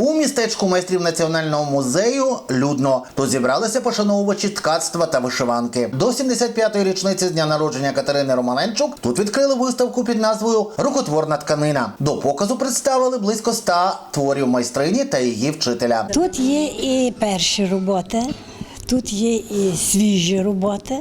У містечку майстрів національного музею людно. Тут зібралися пошановувачі ткацтва та вишиванки. До 75-ї річниці з дня народження Катерини Романенчук тут відкрили виставку під назвою Рукотворна тканина. До показу представили близько 100 творів майстрині та її вчителя. Тут є і перші роботи, тут є і свіжі роботи.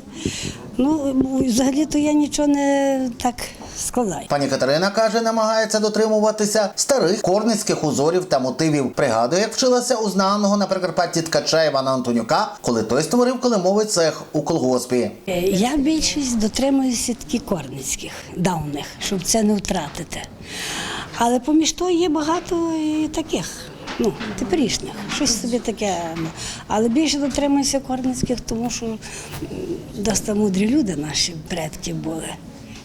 Ну, взагалі-то я нічого не так складаю. Пані Катерина каже, намагається дотримуватися старих корницьких узорів та мотивів. Пригадує, як вчилася у знаного на Прикарпатті ткача Івана Антонюка, коли той створив килимовий цех у колгоспі. Я більшість дотримуюся такі корницьких, давних, щоб це не втратити. Але поміж того є багато і таких, ну, теперішніх, щось собі таке. ну. Але більше дотримуюся корницьких, тому що м, доста мудрі люди наші предки були.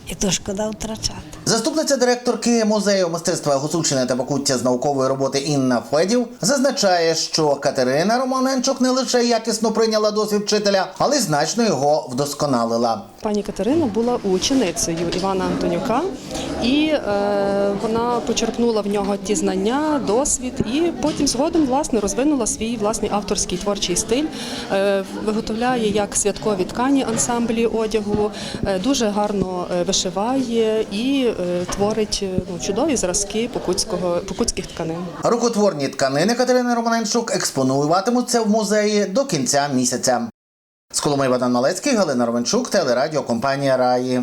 І то шкода втрачати. Заступниця директорки музею мистецтва Гуцульщини та Покуття з наукової роботи Інна Федів зазначає, що Катерина Романенчук не лише якісно прийняла досвід вчителя, але й значно його вдосконалила. Пані Катерина була ученицею Івана Антонюка, і е, вона почерпнула в нього ті знання, досвід, і потім згодом власне розвинула свій власний авторський творчий стиль, е, виготовляє як святкові ткані ансамблі одягу, е, дуже гарно е, вишиває і е, творить е, ну, чудові зразки покутського покутських тканин. Рукотворні тканини Катерини Романенчук експонуватимуться в музеї до кінця місяця. З Коломиї Богдан Малецький, Галина Романчук, телерадіокомпанія Раї.